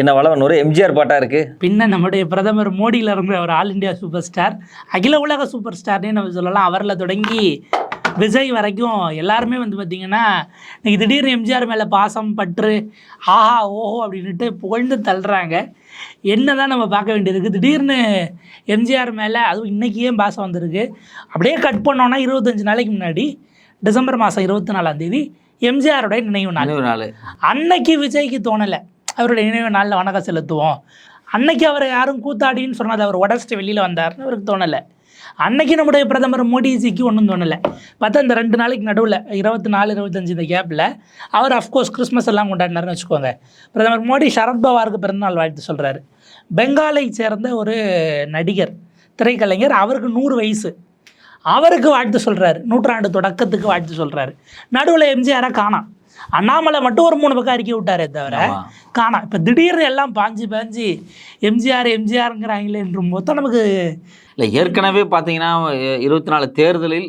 என்ன வளவன் ஒரு எம்ஜிஆர் பாட்டா இருக்கு? பின்ன நம்முடைய பிரதமர் மோடியில இருந்து அவர் ஆல் இந்தியா சூப்பர் ஸ்டார் அகில உலக சூப்பர் ஸ்டார்னே நம்ம சொல்லலாம். அவரில் தொடங்கி விஜய் வரைக்கும் எல்லாருமே வந்து பார்த்திங்கன்னா இன்னைக்கு திடீர்னு எம்ஜிஆர் மேலே பாசம் பற்று ஆஹா ஓஹோ அப்படின்ட்டு புகழ்ந்து தள்ளுறாங்க. என்ன தான் நம்ம பார்க்க வேண்டியதுக்கு திடீர்னு எம்ஜிஆர் மேலே அதுவும் இன்றைக்கி ஏன் பாசம் வந்திருக்கு. அப்படியே கட் பண்ணோன்னா இருபத்தஞ்சு நாளைக்கு முன்னாடி டிசம்பர் மாதம் இருபத்தி நாலாம் தேதி எம்ஜிஆருடைய நினைவு நாள். நினைவு நாள். அன்னைக்கு விஜய்க்கு தோணலை. அவருடைய நினைவு நாளில் வணக்கம் செலுத்துவோம். அன்னைக்கு அவரை யாரும் கூத்தாடின்னு சொன்னது அவர் உடச்சிட்டு வெளியில் வந்தார்னு அவருக்கு தோணலை. அன்னைக்கு நம்முடைய பிரதமர் மோடிஜிக்கு ஒன்றும் தோணலை. பார்த்தா இந்த ரெண்டு நாளைக்கு நடுவில் இருபத்தி நாலு இருபத்தஞ்சு இந்த கேப்பில் அவர் அஃப்கோர்ஸ் கிறிஸ்மஸ் எல்லாம் கொண்டாடினார்னு வச்சுக்கோங்க. பிரதமர் மோடி சரத்பவாருக்கு பிறந்தநாள் வாழ்த்து சொல்கிறாரு பெங்காலை சேர்ந்த ஒரு நடிகர் திரைக்கலைஞர் அவருக்கு நூறு வயசு. அவருக்கு வாழ்த்து சொல்கிறாரு நூற்றாண்டு தொடக்கத்துக்கு வாழ்த்து சொல்கிறாரு நடுவில் எம்ஜிஆரை காணாம். அண்ணாமலை மட்டும் ஒரு மூணு பக்கம் அறிக்கை விட்டாரே தவிர. காணாம் இப்போ திடீர்னு எல்லாம் பாஞ்சு பாஞ்சு எம்ஜிஆர் எம்ஜிஆருங்கிறாங்களே என்று மொத்தம் நமக்கு இல்லை ஏற்கனவே பார்த்தீங்கன்னா இருபத்தி நாலு தேர்தலில்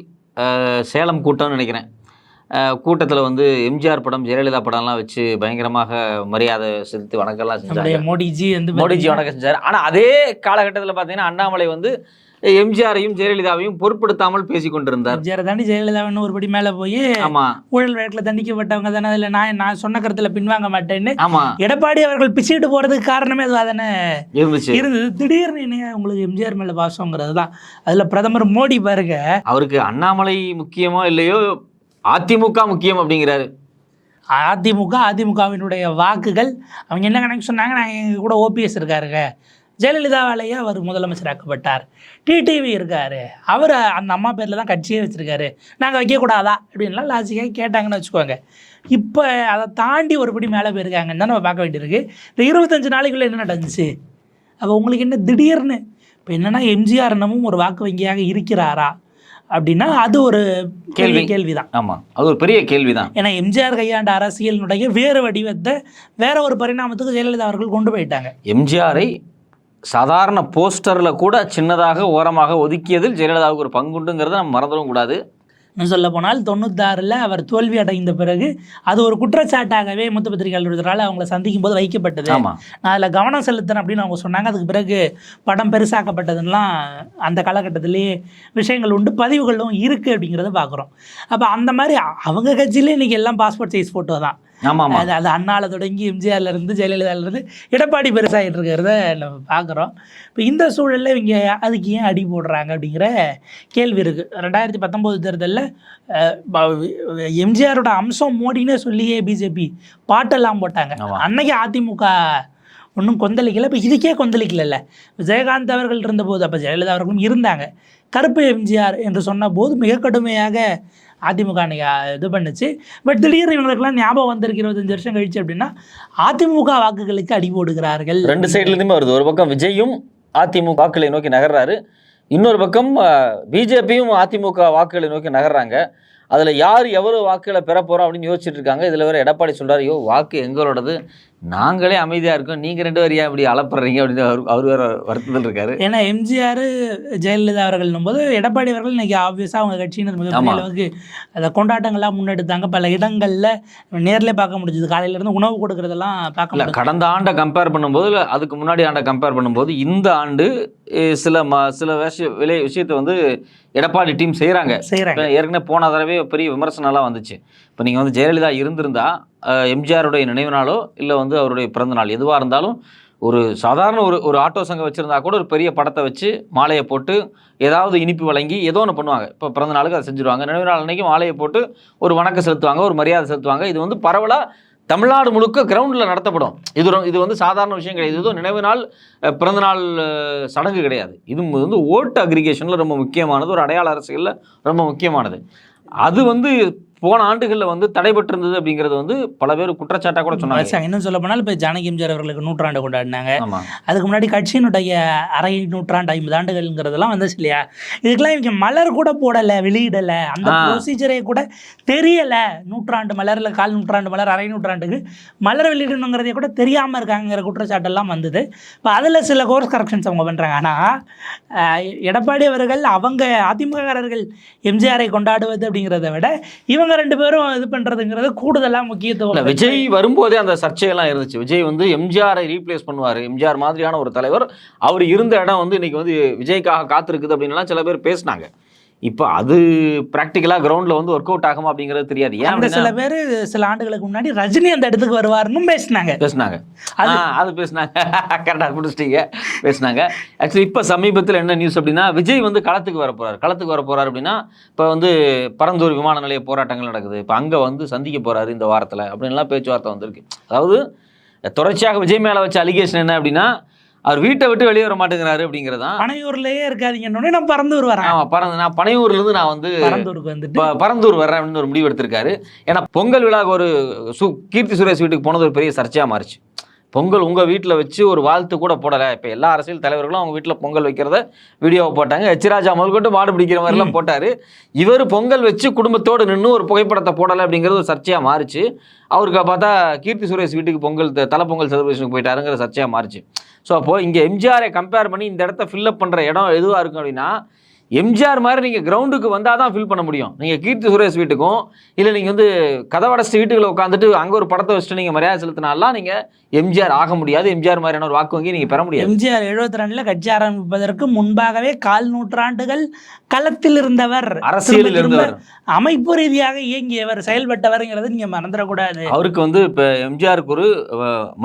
சேலம் கூட்டம்னு நினைக்கிறேன். கூட்டத்தில் வந்து எம்ஜிஆர் படம் ஜெயலலிதா படம்லாம் வச்சு பயங்கரமாக மரியாதை செலுத்தி வணக்கம்லாம் செஞ்சாங்க. மோடிஜி வந்து மோடிஜி வணக்கம் செஞ்சார். ஆனால் அதே காலகட்டத்தில் பார்த்தீங்கன்னா அண்ணாமலை வந்து எம்ஜிஆரையும் ஜெயலலிதாவையும் பொருட்படுத்தாமல் பேசி கொண்டிருந்தார் எம்ஜிஆர் தாண்டி ஜெயலலிதாவின்னு ஒருபடி மேலே போய் ஆமா. ஊழல் வழக்கில் தண்டிக்கப்பட்டவங்க தானே அதில் நான் நான் சொன்ன கருத்தில் பின்வாங்க மாட்டேன்னு ஆமா. எடப்பாடி அவர்கள் பிச்சுட்டு போகிறதுக்கு காரணமே அது தானே? இருந்துச்சு. இருந்தது. திடீர்னு என்ன உங்களுக்கு எம்ஜிஆர் மேலே பாசங்கிறது தான். அதில் பிரதமர் மோடி பாருங்க. அவருக்கு அண்ணாமலை முக்கியமோ இல்லையோ அதிமுக முக்கியம் அப்படிங்கிறாரு. அதிமுக அதிமுகவினுடைய வாக்குகள் அவங்க என்ன கணக்கு சொன்னாங்க? நான் எங்க கூட ஓபிஎஸ் இருக்காருங்க. ஜெயலலிதாவாலேயே அவர் முதலமைச்சராக்கப்பட்டார். டிடிவி இருக்காரு. அவர் அந்த அம்மா பேரில் தான் கட்சியே வச்சுருக்காரு. நாங்கள் வைக்கக்கூடாதா? அப்படின்லாம் லாஜிக்காக கேட்டாங்கன்னு வச்சுக்கோங்க. இப்போ அதை தாண்டி ஒருபடி மேலே போயிருக்காங்கன்னு தான் நம்ம பார்க்க வேண்டியிருக்கு. இந்த இருபத்தஞ்சு நாளைக்குள்ளே என்ன நடந்துச்சு? அப்போ உங்களுக்கு என்ன திடீர்னு? இப்போ என்னன்னா எம்ஜிஆர் இன்னமும் ஒரு வாக்கு வங்கியாக இருக்கிறாரா? அப்படின்னா அது ஒரு கேள்வி கேள்வி. கேள்வி தான் ஆமா. அது ஒரு பெரிய கேள்விதான். ஏன்னா எம்ஜிஆர் கையாண்ட அரசியலினுடைய வேறு வடிவத்தை வேற ஒரு பரிணாமத்துக்கு ஜெயலலிதா அவர்கள் கொண்டு போயிட்டாங்க. எம்ஜிஆரை சாதாரண போஸ்டரில் கூட சின்னதாக ஓரமாக ஒதுக்கியதில் ஜெயலலிதாவுக்கு ஒரு பங்குண்டுங்கிறத நம்ம மறந்துடவும் கூடாது. இன்னும் சொல்ல போனால் தொண்ணூத்தாறில் அவர் தோல்வி அடைந்த பிறகு அது ஒரு குற்றச்சாட்டாகவே மூத்த பத்திரிகையாளர்களால் அவங்கள சந்திக்கும் போது வைக்கப்பட்டது நான் அதில் கவனம் செலுத்தினேன் அப்படின்னு அவங்க சொன்னாங்க. அதுக்கு பிறகு படம் பெருசாக்கப்பட்டதுலாம் அந்த காலகட்டத்திலேயே விஷயங்கள் உண்டு பதிவுகளும் இருக்குது அப்படிங்கிறத பார்க்குறோம் அப்போ அந்த மாதிரி அவங்க கட்சியிலே இன்றைக்கி எல்லாம் பாஸ்போர்ட் சைஸ் ஃபோட்டோ தான் அது அது அண்ணால தொடங்கி எம்ஜிஆர்ல இருந்து ஜெயலலிதால இருந்து எடப்பாடி பெருசாகிட்டு இருக்கிறத நம்ம பார்க்குறோம் இப்போ இந்த சூழலில் இவங்க அதுக்கு ஏன் அடி போடுறாங்க அப்படிங்கிற கேள்வி இருக்குது ரெண்டாயிரத்தி பத்தொம்போது தேர்தலில் எம்ஜிஆரோட அம்சம் மோடினே சொல்லியே பிஜேபி பாட்டெல்லாம் போட்டாங்க. அன்னைக்கு அதிமுக ஒன்றும் கொந்தளிக்கல. இப்போ இதுக்கே கொந்தளிக்கல விஜயகாந்த் அவர்கள் இருந்தபோது அப்போ ஜெயலலிதா அவர்களும் இருந்தாங்க. கருப்பு எம்ஜிஆர் என்று சொன்னபோது மிக கடுமையாக அதிமுக அன்னைக்கு இது பண்ணுச்சு. பட் திடீர்னு இவங்களுக்கெல்லாம் ஞாபகம் வந்திருக்கு இருபத்தஞ்சு வருஷம் கழிச்சு அப்படின்னா அதிமுக வாக்குகளுக்கு அடி போடுகிறார்கள். ரெண்டு சைட்லேருந்துமே வருது. ஒரு பக்கம் விஜயும் அதிமுக வாக்குகளை நோக்கி நகர்றாரு. இன்னொரு பக்கம் பிஜேபியும் அதிமுக வாக்குகளை நோக்கி நகர்றாங்க. அதில் யார் எவ்வளோ வாக்குகளை பெற போகிறோம் அப்படின்னு யோசிச்சுட்டு இருக்காங்க. இதில் வேறு எடப்பாடி சொல்கிறார் ஐயோ வாக்கு எங்களோடது. நாங்களே அமைதியாக இருக்கோம். நீங்கள் ரெண்டு பேரும் ஏன் இப்படி அலப்படுறீங்க அப்படின்னு அவர் அவர் வேற வருத்தத்தில் இருக்காரு. ஏன்னா எம்ஜிஆர் ஜெயலலிதா அவர்கள் போது எடப்பாடி அவர்கள் இன்னைக்கு ஆப்வியஸாக அவங்க கட்சியினர் ஆமா. அளவுக்கு அதை கொண்டாட்டங்கள்லாம் முன்னெடுத்தாங்க. பல இடங்களில் நேர்ல பார்க்க முடிஞ்சது. காலையில இருந்து உணவு கொடுக்கறதெல்லாம் பார்க்க முடியும் கடந்த ஆண்டை கம்பேர் பண்ணும்போது அதுக்கு முன்னாடி ஆண்டை கம்பேர் பண்ணும்போது இந்த ஆண்டு சில ம சில விஷய விலை விஷயத்தை வந்து எடப்பாடி டீம் செய்கிறாங்க செய்கிறாங்க ஏற்கனவே போன தடவை பெரிய விமர்சனம்லாம் வந்துச்சு. இப்போ நீங்கள் வந்து ஜெயலலிதா இருந்திருந்தா எம்ஜிஆருடைய நினைவு நாளோ இல்லை வந்து அவருடைய பிறந்த நாள் எதுவாக இருந்தாலும் ஒரு சாதாரண ஒரு ஒரு ஆட்டோ சங்கம் வச்சுருந்தா கூட ஒரு பெரிய படத்தை வச்சு மாலையை போட்டு ஏதாவது இனிப்பு வழங்கி ஏதோ ஒன்று பண்ணுவாங்க. இப்போ பிறந்த நாளுக்கு அதை செஞ்சுருவாங்க. நினைவு நாள் அன்னைக்கு மாலையை போட்டு ஒரு வணக்கம் செலுத்துவாங்க ஒரு மரியாதை செலுத்துவாங்க. இது வந்து பரவலாக தமிழ்நாடு முழுக்க கிரவுண்டில் நடத்தப்படும். இது இது வந்து சாதாரண விஷயம் கிடையாது. இது நினைவு நாள் பிறந்தநாள் பிறந்த நாள் சடங்கு கிடையாது. இது வந்து ஓட்டு அக்ரிகேஷனில் ரொம்ப முக்கியமானது. ஒரு அடையாள அரசியலில் ரொம்ப முக்கியமானது. அது வந்து போன ஆண்டுகளில் வந்து தடைபட்டிருந்தது அப்படிங்கிறது வந்து பல பேர் குற்றச்சாட்டாக கூட சொன்னாங்க. இன்னும் சொல்ல போனால் இப்போ ஜானகி எம்ஜிஆர் அவர்களுக்கு நூற்றாண்டு கொண்டாடினாங்க. அதுக்கு முன்னாடி கட்சியினுடைய அரை நூற்றாண்டு ஐம்பது ஆண்டுகள்ங்கிறதெல்லாம் வந்துச்சு இல்லையா? இதுக்கெல்லாம் இவங்க மலர் கூட போடலை வெளியிடலை. அந்த. ப்ரொசீஜரே கூட தெரியலை. நூற்றாண்டு மலரில் கால் நூற்றாண்டு மலர் அரை நூற்றாண்டுக்கு மலர் வெளியிடணுங்கிறதே கூட தெரியாமல் இருக்காங்கிற குற்றச்சாட்டெல்லாம் வந்தது. இப்போ அதில் சில கோர்ஸ் கரெக்ஷன்ஸ் அவங்க பண்ணுறாங்க ஆனால் எடப்பாடி அவர்கள் அவங்க அதிமுககாரர்கள் எம்ஜிஆரை கொண்டாடுவது அப்படிங்கிறத விட இவங்க ரெண்டு பேரும் இது பண்றதுங்கிறது கூடுதலா முக்கியத்துவம் இல்ல விஜய் வரும்போதே அந்த சர்ச்சையெல்லாம் இருந்துச்சு. விஜய் வந்து எம்ஜிஆரை ரீப்ளேஸ் பண்ணுவார். எம்ஜிஆர் மாதிரியான ஒரு தலைவர். அவர் இருந்த இடம் வந்து இன்னைக்கு வந்து விஜய்க்காக காத்திருக்குது அப்படின்லாம் சில பேர் பேசினாங்க. இப்போ அது ப்ராக்டிக்கலாக கிரவுண்டில் வந்து ஒர்க் அவுட் ஆகுமா அப்படிங்கிறது தெரியாது. ஏன் சில பேர் சில ஆண்டுகளுக்கு முன்னாடி ரஜினி அந்த இடத்துக்கு வருவாருன்னு பேசினாங்க. பேசினாங்க. அது- அது பேசினாங்க. கரெக்டாக பிடிச்சிட்டீங்க. பேசினாங்க. ஆக்சுவலி இப்போ சமீபத்தில் என்ன நியூஸ் அப்படின்னா விஜய் வந்து களத்துக்கு வர போறாரு. களத்துக்கு வர போறாரு அப்படின்னா இப்போ வந்து பரந்தூர் விமான நிலைய போராட்டங்கள் நடக்குது. இப்போ அங்கே வந்து சந்திக்க போறாரு இந்த வாரத்தில் அப்படின்லாம் பேச்சுவார்த்தை வந்திருக்கு. அதாவது தொடர்ச்சியாக விஜய் மேலே வச்ச அலிகேஷன் என்ன அப்படின்னா அவர் வீட்டை விட்டு வெளியே வர மாட்டேங்கிறாரு அப்படிங்கிறதான் பனையூர்லயே இருக்காதீங்கன்னு நம்ம பறந்து வரான். ஆமாம் பறந்து நான் பனையூர்லேருந்து நான் வந்து பரந்தூருக்கு வந்துட்டு. பரந்தூர் வர்றேன் அப்படின்னு ஒரு முடிவு எடுத்திருக்காரு. ஏன்னா பொங்கல் விழாவுக்கு ஒரு சு கீர்த்தி சுரேஷ் வீட்டுக்கு போனது ஒரு பெரிய சர்ச்சையாக மாறிச்சு. பொங்கல் உங்கள் வீட்டில் வச்சு ஒரு வாழ்த்து கூட போடலை. இப்போ எல்லா அரசியல் தலைவர்களும் அவங்க வீட்டில் பொங்கல் வைக்கிறத வீடியோவை போட்டாங்க. எச். ராஜா முதல்கொண்டு மாடு பிடிக்கிற மாதிரிலாம் போட்டார். இவர் பொங்கல் வச்சு குடும்பத்தோடு நின்று ஒரு புகைப்படத்தை போடலை அப்படிங்கிறது ஒரு சர்ச்சையாக மாறிச்சு. அவருக்கு பார்த்தா கீர்த்தி சுரேஷ் வீட்டுக்கு பொங்கல் த- தலை பொங்கல் செலிப்ரேஷனுக்கு போயிட்டாருங்கிற சர்ச்சையாக மாறிச்சு. ஸோ அப்போது இங்கே எம்ஜிஆரை கம்பேர் பண்ணி இந்த இடத்த ஃபில்லப் பண்ணுற இடம் எதுவாக இருக்கும் அப்படின்னா எம்ஜிஆர் மாதிரி நீங்கள் கிரவுண்டுக்கு வந்தால் தான் ஃபில் பண்ண முடியும். நீங்கள் கீர்த்தி சுரேஷ் வீட்டுக்கும் இல்லை நீங்கள் வந்து கதவடைச்சு வீட்டுக்குள்ள உட்காந்துட்டு அங்கே ஒரு படத்தை வச்சுட்டு நீங்கள் மரியாதை செலுத்தினாலாம் நீங்கள் எம்ஜிஆர் ஆக முடியாது. எம்ஜிஆர் மாதிரியான ஒரு வாக்கு வங்கி நீங்கள் பெற முடியாது. எம்ஜிஆர் எழுபத்தி ரெண்டுல கட்சி ஆரம்பிப்பதற்கு முன்பாகவே கால் நூற்றாண்டுகள் களத்தில் இருந்தவர். அரசியலில் இருந்தவர். அமைப்பு ரீதியாக இயங்கியவர் செயல்பட்டவர்ங்கிறது நீங்க மறந்துடக்கூடாது. அவருக்கு வந்து இப்போ எம்ஜிஆருக்கு ஒரு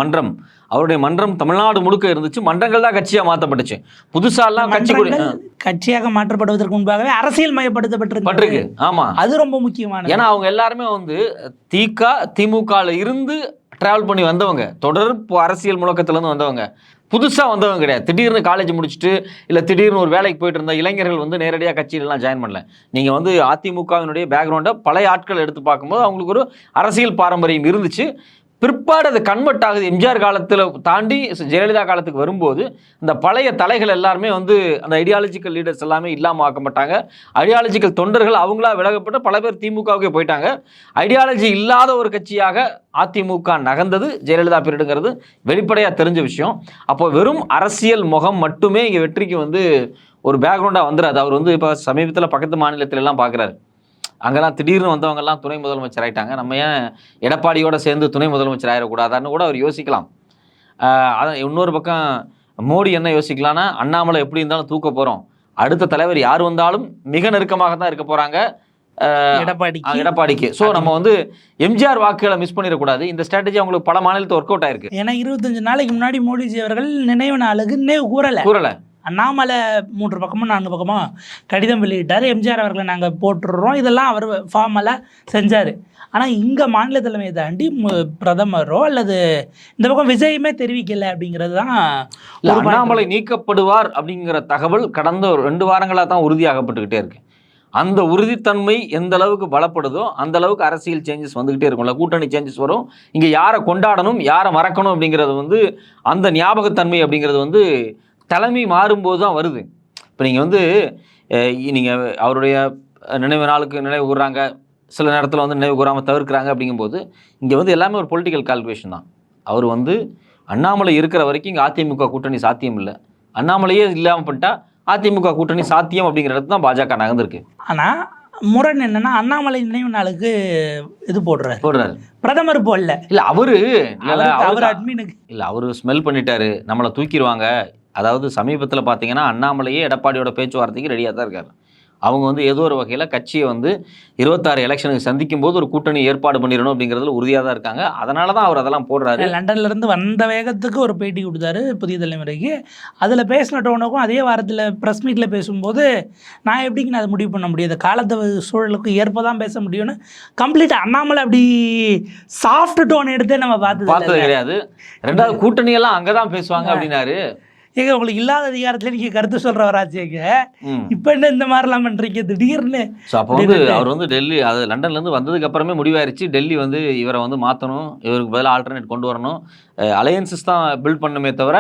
மன்றம். அவருடைய மன்றம் தமிழ்நாடு முழுக்க இருந்துச்சு. மன்றங்கள் தான் கட்சியாக மாற்றப்பட்டுச்சு புதுசாலாம் கட்சி கட்சியாக மாற்றப்படுவதற்கு முன்பாகவே அரசியல் மயப்படுத்தப்பட்டிருக்கு பட்டிருக்கு. ஆமாம் அது ரொம்ப முக்கியமானது. ஏன்னா அவங்க எல்லாருமே வந்து திக திமுகல இருந்து டிராவல் பண்ணி வந்தவங்க. தொடர் அரசியல் முழக்கத்திலேருந்து வந்தவங்க. புதுசாக வந்தவங்க கிடையாது. திடீர்னு காலேஜ் முடிச்சுட்டு இல்லை திடீர்னு ஒரு வேலைக்கு போயிட்டு இருந்த இளைஞர்கள் வந்து நேரடியாக கட்சியிலலாம் ஜாயின் பண்ணல. நீங்கள் வந்து அதிமுகவினுடைய பேக்ரவுண்டை பழைய ஆட்கள் எடுத்து பார்க்கும்போது அவங்களுக்கு ஒரு அரசியல் பாரம்பரியம் இருந்துச்சு. பிற்பாடு அது கன்வெர்ட் ஆகுது. எம்ஜிஆர் காலத்தில் தாண்டி ஜெயலலிதா காலத்துக்கு வரும்போது இந்த பழைய தலைகள் எல்லாருமே வந்து அந்த ஐடியாலஜிக்கல் லீடர்ஸ் எல்லாமே இல்லாமல் ஆக்கப்பட்டாங்க. ஐடியாலஜிக்கல் தொண்டர்கள் அவங்களா விலகப்பட்டு பல பேர் திமுகவுக்கே போயிட்டாங்க. ஐடியாலஜி இல்லாத ஒரு கட்சியாக அதிமுக நகர்ந்தது ஜெயலலிதா பீரியடுங்கிறது வெளிப்படையாக தெரிஞ்ச விஷயம். அப்போ வெறும் அரசியல் முகம் மட்டுமே இங்கே வெற்றிக்கு வந்து ஒரு பேக்ரவுண்டாக வந்துடாது அவர் வந்து இப்போ சமீபத்தில் பக்கத்து மாநிலத்திலலாம் பார்க்குறாரு அங்கெல்லாம் திடீர்னு வந்தவங்கெல்லாம் துணை முதலமைச்சர் ஆயிட்டாங்க. நம்ம ஏன் எடப்பாடியோட சேர்ந்து துணை முதலமைச்சர் ஆயிடக்கூடாதான்னு கூட அவர் யோசிக்கலாம். அதான் இன்னொரு பக்கம் மோடி என்ன யோசிக்கலாம்னா அண்ணாமலை எப்படி இருந்தாலும் தூக்க போகிறோம் அடுத்த தலைவர் யார் வந்தாலும் மிக நெருக்கமாக தான் இருக்க போகிறாங்க எடப்பாடிக்கு. எடப்பாடிக்கு. ஸோ நம்ம வந்து எம்ஜிஆர் வாக்குகளை மிஸ் பண்ணிடக்கூடாது. இந்த ஸ்ட்ராட்டஜி அவங்களுக்கு பல மாநிலத்தில் ஒர்க் அவுட் ஆயிருக்கு. ஏன்னா இருபத்தஞ்சு நாளைக்கு முன்னாடி மோடிஜி அவர்கள் நினைவு நாளுக்கு நினைவு கூறல. கூறல. அண்ணாமலை மூன்று பக்கமும் நான்கு பக்கமும் கடிதம் வெளியிட்டார். எம்ஜிஆர் அவர்களை நாங்கள் போட்டுடுறோம். இதெல்லாம் அவர் ஃபார்மலாக செஞ்சார். ஆனால் இங்கே மாநில தலைமையை தாண்டி பிரதமரோ அல்லது இந்த பக்கம் விஜயமே தெரிவிக்கல அப்படிங்கிறது தான் அண்ணாமலை நீக்கப்படுவார் அப்படிங்கிற தகவல் கடந்த ஒரு ரெண்டு வாரங்களாக தான் உறுதியாகப்பட்டுக்கிட்டே இருக்கு. அந்த உறுதித்தன்மை எந்த அளவுக்கு பலப்படுதோ அந்த அளவுக்கு அரசியல் சேஞ்சஸ் வந்துகிட்டே இருக்கும்ல. கூட்டணி சேஞ்சஸ் வரும். இங்க யாரை கொண்டாடணும் யாரை மறக்கணும் அப்படிங்கிறது வந்து அந்த ஞாபகத்தன்மை அப்படிங்கிறது வந்து தலைமை மாறும்போது தான் வருது. இப்போ நீங்கள் வந்து அஹ், நீங்க அவருடைய நினைவு நாளுக்கு நினைவு கூறுறாங்க சில நேரத்தில் வந்து நினைவு கூறாமல் தவிர்க்கிறாங்க அப்படிங்கும்போது இங்கே வந்து எல்லாமே ஒரு பொலிட்டிக்கல் கால்குலேஷன் தான். அவர் வந்து அண்ணாமலை இருக்கிற வரைக்கும் இங்கே அதிமுக கூட்டணி சாத்தியம் இல்லை. அண்ணாமலையே இல்லாமல் பண்ணிட்டா அதிமுக கூட்டணி சாத்தியம் அப்படிங்கிற இடத்துல தான் பாஜக நகர்ந்திருக்கு. ஆனால் முரண் என்னன்னா அண்ணாமலை நினைவு நாளுக்கு இது போடுறாரு. போடுறாரு. பிரதமர் போடல. இல்ல அவர் அவரு அட்மினுக்கு இல்ல அவரு ஸ்மெல் பண்ணிட்டாரு. நம்மளை தூக்கிடுவாங்க. அதாவது சமீபத்தில் பார்த்தீங்கன்னா அண்ணாமலையே எடப்பாடியோட பேச்சுவார்த்தைக்கு ரெடியாக தான் இருக்காரு. அவங்க வந்து ஏதோ ஒரு வகையில் கட்சியை வந்து இருபத்தாறு எலெக்ஷனுக்கு சந்திக்கும் போது ஒரு கூட்டணி ஏற்பாடு பண்ணிடணும் அப்படிங்கிறதுல உறுதியாக தான் இருக்காங்க. அதனால தான் அவர் அதெல்லாம் போடுறாரு. லண்டன்ல இருந்து வந்த வேகத்துக்கு ஒரு பேட்டி கொடுத்தாரு புதிய தலைமுறைக்கு. அதில் பேசின டோனுக்கும் அதே வாரத்தில் ப்ரெஸ் மீட்டில் பேசும்போது நான் எப்படிங்க நான் அதை முடிவு பண்ண முடியாது காலத்து சூழலுக்கு ஏற்ப தான் பேச முடியும்னு கம்ப்ளீட்டாக அண்ணாமலை அப்படி சாஃப்ட் டோன் எடுத்தே நம்ம பார்த்தது பார்த்தது கிடையாது. ரெண்டாவது கூட்டணி எல்லாம் அங்கதான் பேசுவாங்க அப்படின்னாரு. ஏங்க உங்களுக்கு இல்லாத அதிகாரத்தில் நீங்கள் கருத்து சொல்கிறவராச்சேங்க ம். இப்போ என்ன இந்த மாதிரிலாம் பண்ணுறீங்க திடீர்னு அப்போ வந்து அவர் வந்து டெல்லி அது லண்டன்லேருந்து வந்ததுக்கு அப்புறமே முடிவாயிருச்சு. டெல்லி வந்து இவரை வந்து மாற்றணும் இவருக்கு பதிலாக ஆல்டர்னேட் கொண்டு வரணும். அலையன்சஸ் தான் பில்ட் பண்ணுமே தவிர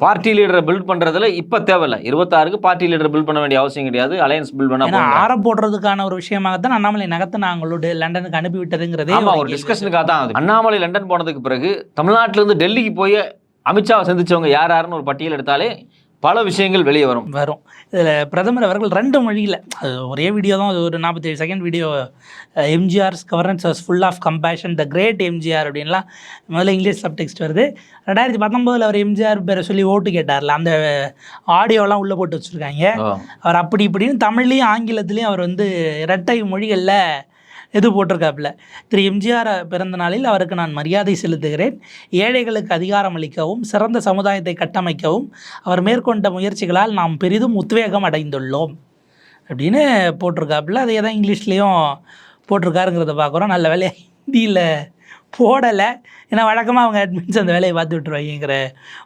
பார்ட்டி லீடரை பில்ட் பண்ணுறதுல இப்போ தேவையில்லை. இருபத்தாறுக்கு பார்ட்டி லீடரை பில்ட் பண்ண வேண்டிய அவசியம் கிடையாது. அலையன்ஸ் பில்ட் பண்ண. ஆற போடுறதுக்கான ஒரு விஷயமாகத்தான் அண்ணாமலை நகர்த்து நாங்களோட லண்டனுக்கு அனுப்பி விட்டதுங்கிறதே ஆமா ஒரு. டிஸ்கஷனுக்காக தான் அது. அண்ணாமலை லண்டன் போனதுக்கு பிறகு தமிழ்நாட்டுல இருந்து டெல்லிக்கு போய் அமித்ஷாவை சந்திச்சவங்க யார் யாருன்னு ஒரு பட்டியல் எடுத்தாலே பல விஷயங்கள் வெளியே வரும். வரும். இதில் பிரதமர் அவர்கள் ரெண்டு மொழியில் அது ஒரே வீடியோ தான் அது ஒரு நாற்பத்தேழு second video MGR's governance was full of compassion the great MGR அப்படின்லாம் முதல்ல இங்கிலீஷ் சப்டெக்ஸ்ட் வருது. ரெண்டாயிரத்தி பத்தொம்போதில் அவர் எம்ஜிஆர் பேரை சொல்லி ஓட்டு கேட்டார்ல அந்த ஆடியோலாம் உள்ளே போட்டு வச்சுருக்காங்க. அவர் அப்படி இப்படின்னு தமிழ்லையும் ஆங்கிலத்துலேயும் அவர் வந்து இரட்டை மொழிகளில் இது போட்டிருக்காப்புல. திரு. எம்ஜிஆர் பிறந்த நாளில் அவருக்கு நான் மரியாதை செலுத்துகிறேன். ஏழைகளுக்கு அதிகாரம் அளிக்கவும் சிறந்த சமுதாயத்தை கட்டமைக்கவும் அவர் மேற்கொண்ட முயற்சிகளால் நாம் பெரிதும் உத்வேகம் அடைந்துள்ளோம். அப்படின்னு போட்டிருக்காப்புல. அதே தான் இங்கிலீஷ்லேயும் போட்டிருக்காருங்கிறத பார்க்குறோம். நல்ல வேலையாக ஹிந்தியில் போடலை. ஏன்னா வழக்கமாக அவங்க அட்மின்ஸ் அந்த வேலையை பார்த்து விட்டுருவாங்கிற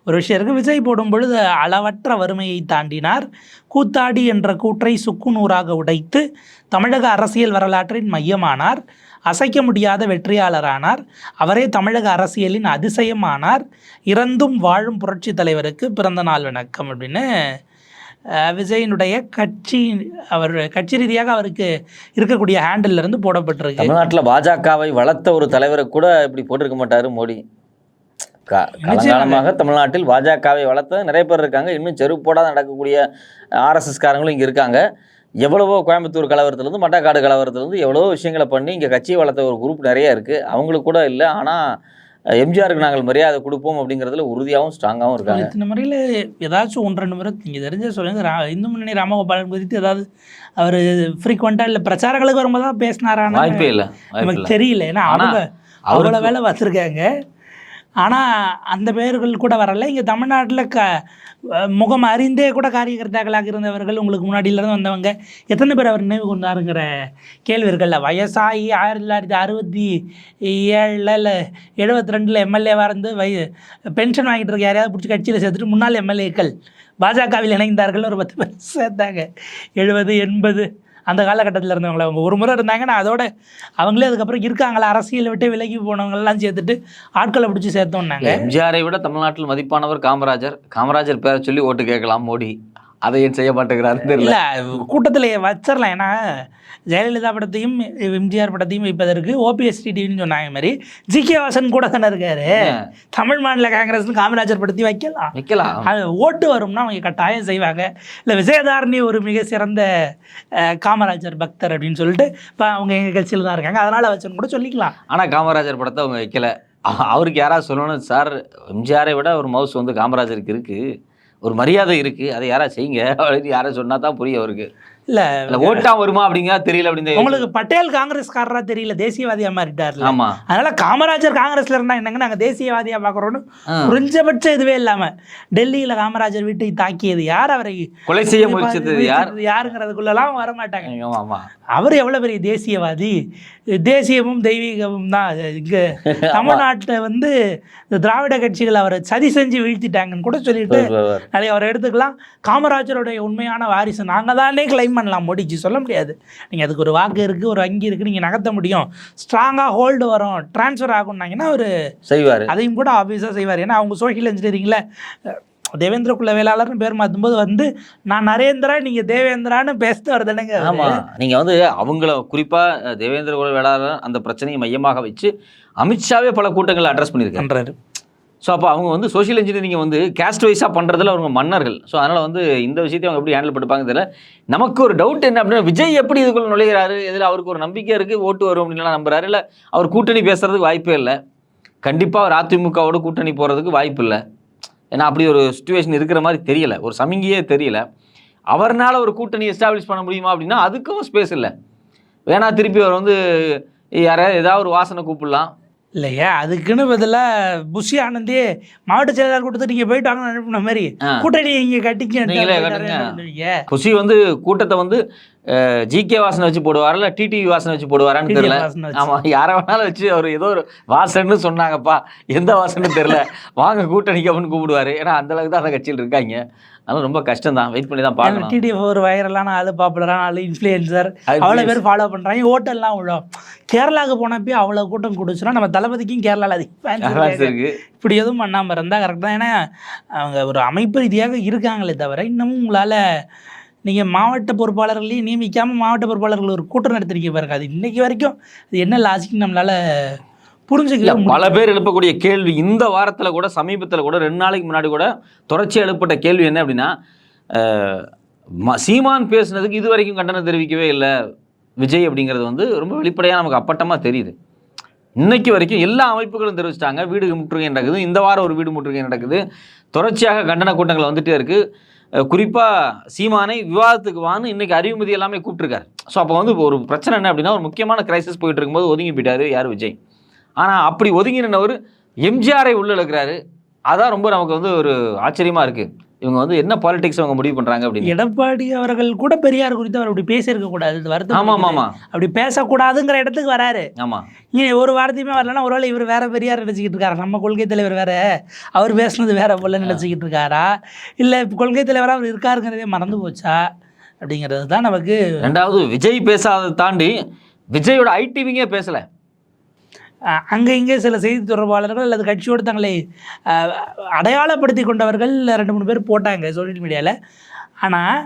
ஒரு விஷயம் இருக்குது விஜய் போடும் பொழுது அளவற்ற வறுமையை தாண்டினார். கூத்தாடி என்ற கூற்றை சுக்குநூறாக உடைத்து தமிழக அரசியல் வரலாற்றின் மையமானார். அசைக்க முடியாத வெற்றியாளரானார். அவரே தமிழக அரசியலின் அதிசயமானார். இறந்தும் வாழும் புரட்சி தலைவருக்கு பிறந்த நாள் வணக்கம் அப்படின்னு விஜயனுடைய கட்சி அவர் கட்சி ரீதியாக அவருக்கு இருக்கக்கூடிய ஹேண்டில் இருந்து போடப்பட்டிருக்கு. தமிழ்நாட்டுல பாஜகவை வளர்த்த ஒரு தலைவரை கூட இப்படி போட்டிருக்க மாட்டாரு மோடி. காலங்காலமாக தமிழ்நாட்டில் பாஜகவை வளர்த்த நிறைய பேர் இருக்காங்க. இன்னும் செருப்போடாத நடக்கக்கூடிய ஆர்எஸ்எஸ் காரங்களும் இங்க இருக்காங்க. எவ்வளவோ கோயம்புத்தூர் கலவரத்துலேருந்து மட்டக்காடு கலவரத்துலேருந்து எவ்வளவோ விஷயங்களை பண்ணி இங்கே கட்சியை வளர்த்த ஒரு குரூப் நிறைய இருக்குது அவங்களுக்கு கூட இல்லை. ஆனால் எம்ஜிஆருக்கு நாங்கள் மரியாதை கொடுப்போம் அப்படிங்கிறதுல உறுதியாகவும் ஸ்ட்ராங்காகவும் இருக்காங்க. இந்த முறையில் ஏதாச்சும் ஒன்று ரெண்டு முறை நீங்கள் தெரிஞ்ச சொல்லுங்க. ரா இந்து முன்னணி ராமகோபாலன் குறித்து ஏதாவது அவர் ஃப்ரீக்வெண்ட்டாக இல்லை பிரச்சாரங்களுக்கு வரும்போது தான் பேசினாரான்னு வாய்ப்பே இல்லை நமக்கு தெரியல. ஏன்னா அவங்க அவ்வளோ வேலை பார்த்துருக்காங்க. ஆனால் அந்த பெயர்கள் கூட வரல. இங்கே தமிழ்நாட்டில் க முகம் அறிந்தே கூட காரியகர்த்தாக்களாக இருந்தவர்கள் உங்களுக்கு முன்னாடியிலேருந்து வந்தவங்க. எத்தனை பேர் அவர் நினைவு கொண்டாருங்கிற கேள்வி இருக்குல்ல வயசாகி ஆயிரத்தி தொள்ளாயிரத்தி அறுபத்தி ஏழில் இல்லை எழுபத்தி ரெண்டில் எம்எல்ஏவாக இருந்து வய பென்ஷன் வாங்கிட்டு இருக்க யாரையாவது பிடிச்சி கட்சியில் சேர்த்துட்டு முன்னாள் எம்எல்ஏக்கள் பாஜகவில் இணைந்தார்கள் ஒரு பத்து பேர் சேர்த்தாங்க. எழுபது எண்பது அந்த காலகட்டத்தில் இருந்தவங்களை அவங்க ஒரு முறை இருந்தாங்கன்னா அதோட அவங்களே அதுக்கப்புறம் இருக்காங்களா? அரசியலை விட்டு விலகி போனவங்கெல்லாம் சேர்த்துட்டு ஆட்களை பிடிச்சி சேர்த்தோம்னாங்க. எம்ஜிஆரை விட தமிழ்நாட்டில் மதிப்பானவர் காமராஜர். காமராஜர் பேரை சொல்லி ஓட்டு கேட்கலாம் மோடி. அதை ஏன் செய்ய மாட்டேங்கிறாருன்னு தெரியல. கூட்டத்தில் வச்சிடலாம் ஏன்னா ஜெயலலிதா படத்தையும் எம்ஜிஆர் படத்தையும் வைப்பதற்கு ஓபிஎஸ்டி டிவின்னு சொன்னாங்க மாதிரி ஜி கே வாசன் கூட தானே இருக்காரு. தமிழ் மாநில காங்கிரஸ் காமராஜர் படத்தையும் வைக்கலாம். வைக்கலாம். அது ஓட்டு வரும்னா அவங்க கட்டாயம் செய்வாங்க. இல்லை விஜயதாரணி ஒரு மிக சிறந்த காமராஜர் பக்தர் அப்படின்னு சொல்லிட்டு இப்போ அவங்க எங்கள் கட்சியில் தான் இருக்காங்க. அதனால் வச்சுன்னு கூட சொல்லிக்கலாம். ஆனா காமராஜர் படத்தை அவங்க வைக்கல. அவருக்கு யாராவது சொல்லணும்? சார் எம்ஜிஆரை விட ஒரு மவுஸ் வந்து காமராஜருக்கு இருக்கு. ஒரு மரியாதை இருக்கு அதை யாராவது செய்யுங்க அப்படின்னு யாரும் சொன்னால் தான் புரியும் அவருக்கு. இல்லை ஓட்டா வருமா அப்படிங்க தெரியல அப்படின்னு உங்களுக்கு பட்டேல் காங்கிரஸ்காரரா தெரியல தேசியவாதியா மாறிட்டார்ல. ஆமா. அதனால காமராஜர் காங்கிரஸ்ல இருந்தா என்னங்க நாங்க தேசியவாதியா பாக்குறோம்னு ஆ. குறைஞ்சபட்ச இதுவே இல்லாம டெல்லியில காமராஜர் வீட்டை தாக்கியது யார் அவரை கொலை செய்ய முயற்சித்தது யார்? யாருங்கிறதுக்குள்ளலாம் வர மாட்டாங்க. ஆமா, அவர் எவ்வளவு பெரிய தேசியவாதி? தேசியமும் தெய்வீகமும் தான். இங்க தமிழ்நாட்டை வந்து திராவிட கட்சிகள் அவரை சதி செஞ்சு வீழ்த்திட்டாங்கன்னு கூட சொல்லிட்டு. நாளைக்கு அவரை எடுத்துக்கலாம். காமராஜருடைய உண்மையான வாரிசு. நாங்கள் தானே கிளைம் பண்ணலாம் மோடிஜி. சொல்ல முடியாது. நீங்கள் அதுக்கு ஒரு வாக்கு இருக்குது ஒரு வங்கி இருக்குது நீங்கள் நகர்த்த முடியும். ஸ்ட்ராங்காக ஹோல்டு வரும். ட்ரான்ஸ்ஃபர் ஆகும்னாங்கன்னா அவர் செய்வாரு. அதையும் கூட ஆஃபீஸாக செய்வார். ஏன்னா அவங்க சோஷியல் இன்ஜினியரிங்கில் தேவேந்திர குல வேளாளர்னு பேர் மாற்றும்போது வந்து நான் நரேந்திரா நீங்கள் தேவேந்திரான்னு பேசிட்டு வருதுனுங்க ஆமா. நீங்க வந்து அவங்கள குறிப்பா அஹ், தேவேந்திர குல வேளாளர் அந்த பிரச்சனையை மையமாக வச்சு அமித்ஷாவே பல கூட்டங்களை அட்ரஸ் பண்ணியிருக்காங்க பண்ணுறாரு ஸோ அப்போ அவங்க வந்து சோஷியல் இன்ஜினியரிங் வந்து கேஸ்ட் வைஸாக பண்ணுறதுல அவங்க மன்னர்கள். ஸோ அதனால் வந்து இந்த விஷயத்தை அவங்க எப்படி ஹேண்டில் பண்ணிப்பாங்க தெரியல. நமக்கு ஒரு டவுட் என்ன அப்படின்னா விஜய் எப்படி இதுக்குள்ள நுழைகிறாரு இதில் அவருக்கு ஒரு நம்பிக்கை இருக்குது ஓட்டு வரும் அப்படின்லாம் நம்புறாரு. இல்லை அவர் கூட்டணி பேசுறதுக்கு வாய்ப்பே இல்லை. கண்டிப்பாக அவர் அதிமுகவோட கூட்டணி போகிறதுக்கு வாய்ப்பு இல்லை. ஏன்னா அப்படி ஒரு சுச்சுவேஷன் இருக்கிற மாதிரி தெரியல. ஒரு சமிங்கியே தெரியல. அவர்னால ஒரு கூட்டணி எஸ்டாப்ளிஷ் பண்ண முடியுமா அப்படின்னா அதுக்கும் ஸ்பேஸ் இல்லை. வேணா திருப்பி அவர் வந்து யாரையாவது ஏதாவது ஒரு வாசனை கூப்பிடலாம். இல்லையா? அதுக்குன்னு பதிலாக புஷி ஆனந்தே மாவட்ட செயலாளர் கொடுத்து நீங்கள் போயிட்டு வாங்கன்னு அனுப்பின மாதிரி. கூட்டணி இங்கே கட்டிக்க. புஷி வந்து கூட்டத்தை வந்து ஜிகே வாசனை வச்சு போடுவாரா இல்லை டிடிவி வாசனை வச்சு போடுவாரான்னு தெரியல. வாசனை வச்சு. ஆமா யாரை வேணாலும் வச்சு அவர் ஏதோ ஒரு வாசன்னு சொன்னாங்கப்பா. எந்த வாசன்னு தெரியல. வாங்க கூட்டணிக்கு அப்படின்னு கூப்பிடுவாரு. ஏன்னா அந்த அளவுக்கு தான் அந்த கட்சியில் இருக்காங்க. அதனால ரொம்ப கஷ்டம் தான் வெயிட் பண்ணி தான் பார்க்கணும். டிடி ஒரு வைரலான ஆளு பாப்புலரான ஆளு இன்ஃப்ளூயன்சர் அவ்வளோ பேர் ஃபாலோ பண்ணுறாங்க ஓட்டெல்லாம் விழும் கேரளாவுக்கு போனப்போ அவ்வளோ கூட்டம் கொடுச்சுன்னா நம்ம தளபதிக்கும் கேரளாவில் அதிக fans Advance இருக்காங்க. இருக்கு. இப்படி எதுவும் பண்ணாமல் இருந்தால் கரெக்ட் தான். ஏன்னா அவங்க ஒரு அமைப்பு ரீதியாக இருக்காங்களே தவிர இன்னமும் உங்களால் நீங்கள் மாவட்ட பொறுப்பாளர்களையும் நியமிக்காமல் மாவட்ட பொறுப்பாளர்கள் ஒரு கூட்டம் நடத்திருக்கீங்க பாருங்க. அது இன்னைக்கு வரைக்கும் அது என்ன லாஜிக் நம்மளால் புரிஞ்சுக்கலாம் பல பேர் எழுப்பக்கூடிய கேள்வி இந்த வாரத்தில் கூட சமீபத்தில் கூட ரெண்டு நாளைக்கு முன்னாடி கூட தொடர்ச்சி எழுப்பப்பட்ட கேள்வி என்ன அப்படின்னா ம- சீமான் பேசுனதுக்கு இது வரைக்கும் கண்டனம் தெரிவிக்கவே இல்லை விஜய் அப்படிங்கிறது வந்து ரொம்ப வெளிப்படையாக நமக்கு அப்பட்டமாக தெரியுது. இன்னைக்கு வரைக்கும் எல்லா அமைப்புகளும் தெரிவிச்சிட்டாங்க. வீடு முற்றுகை நடக்குது. இந்த வாரம் ஒரு வீடு முற்றுகை நடக்குது. தொடர்ச்சியாக கண்டன கூட்டங்கள் வந்துட்டே இருக்கு. குறிப்பாக சீமானை விவாதத்துக்கு வான்னு இன்னைக்கு அறிவுமதி எல்லாமே கூப்பிட்டுருக்காரு. ஸோ அப்போ வந்து ஒரு பிரச்சனை என்ன அப்படின்னா ஒரு முக்கியமான கிரைசிஸ் போயிட்டு இருக்கும்போது ஒதுங்கி போயிட்டாரு யார்? விஜய். ஆனா அப்படி ஒதுங்கி நின்றவர் எம்ஜிஆரை உள்ள இழுக்கிறாரு அதான் ரொம்ப நமக்கு வந்து ஒரு ஆச்சரியமா இருக்கு. இவங்க வந்து என்ன பாலிடிக்ஸ் அவங்க முடிவு பண்றாங்க அப்படின்னு. எடப்பாடி அவர்கள் கூட பெரியார் குறித்து அவர் அப்படி பேசியிருக்க கூடாது. வருத்தம் ஆமா ஆமா அப்படி பேசக்கூடாதுங்கிற இடத்துக்கு வராரு. ஆமா. ஒரு வார்த்தையுமே வரலன்னா ஒருவேளை இவர் வேற பெரியார் நினச்சிக்கிட்டு இருக்காரா? நம்ம கொள்கை தலைவர் வேற. அவர் பேசுனது வேற போல நினச்சிக்கிட்டு இருக்காரா? இல்லை கொள்கை தலைவராக அவர் இருக்காருங்கிறதே மறந்து போச்சா? அப்படிங்கிறது தான் நமக்கு ரெண்டாவது விஜய் பேசாததை தாண்டி விஜயோட ஐடிவிங்கே பேசல. அங்கே இங்கே சில செய்தி தொடர்பாளர்கள் அல்லது கட்சியோடு தங்களை அடையாளப்படுத்தி கொண்டவர்கள் ரெண்டு மூணு பேர் போட்டாங்க சோஷியல் மீடியாவில் ஆனால்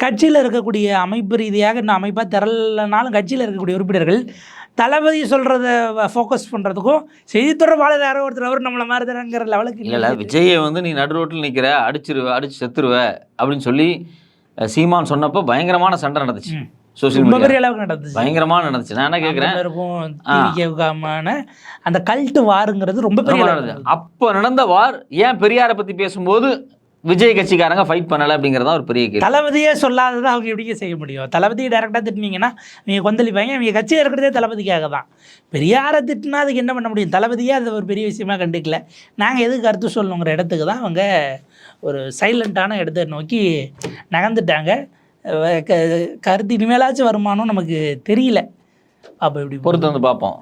கட்சியில் இருக்கக்கூடிய அமைப்பு ரீதியாக இன்னும் அமைப்பாக திரளனாலும் கட்சியில் இருக்கக்கூடிய உறுப்பினர்கள் தளபதி சொல்கிறத ஃபோக்கஸ் பண்ணுறதுக்கும் செய்தி தொடர்பாளர் யாரோ ஒருத்தர் அவர் நம்மளை மாதிரி தானங்கிற லெவலுக்கு இல்ல இல்ல விஜயை வந்து நீ நடு ரோட்டில் நிக்கிற அடிச்சிருவ அடிச்சு செத்துருவ அப்படின்னு சொல்லி சீமான் சொன்னப்போ பயங்கரமான சண்டை நடந்துச்சு. Social media. அளவுக்கு நடந்துச்சு. பயங்கரமா நடந்துச்சு. நான் என்ன கேட்குறேன் அந்த கல்ட்டு வாருங்கிறது ரொம்ப பெரிய நடந்துச்சு. அப்போ நடந்த வார் ஏன் பெரியாரை பத்தி பேசும்போது விஜய் கட்சிக்காரங்க ஃபைட் பண்ணல அப்படிங்கறதா ஒரு பெரிய கேள்வி. தளபதியே சொல்லாததை அவங்க எப்படிங்க செய்ய முடியும்? தளபதியை டேரெக்டாக திட்டினீங்கன்னா நீங்கள் கொந்தளிப்பாங்க அவங்க கட்சியில் இருக்கிறதே தளபதிக்காக தான். பெரியாரை திட்டினா அதுக்கு என்ன பண்ண முடியும்? தளபதியே அது ஒரு பெரிய விஷயமா கண்டுக்கல. நாங்கள் எதுக்கு கருத்து சொல்லணுங்கிற இடத்துக்கு தான் அவங்க ஒரு சைலண்ட்டான இடத்தை நோக்கி நகர்ந்துட்டாங்க. கருத்து இனிமேலாச்சும் வருமானம் நமக்கு தெரியல. அப்போ இப்படி பொறுத்து வந்து பார்ப்போம்.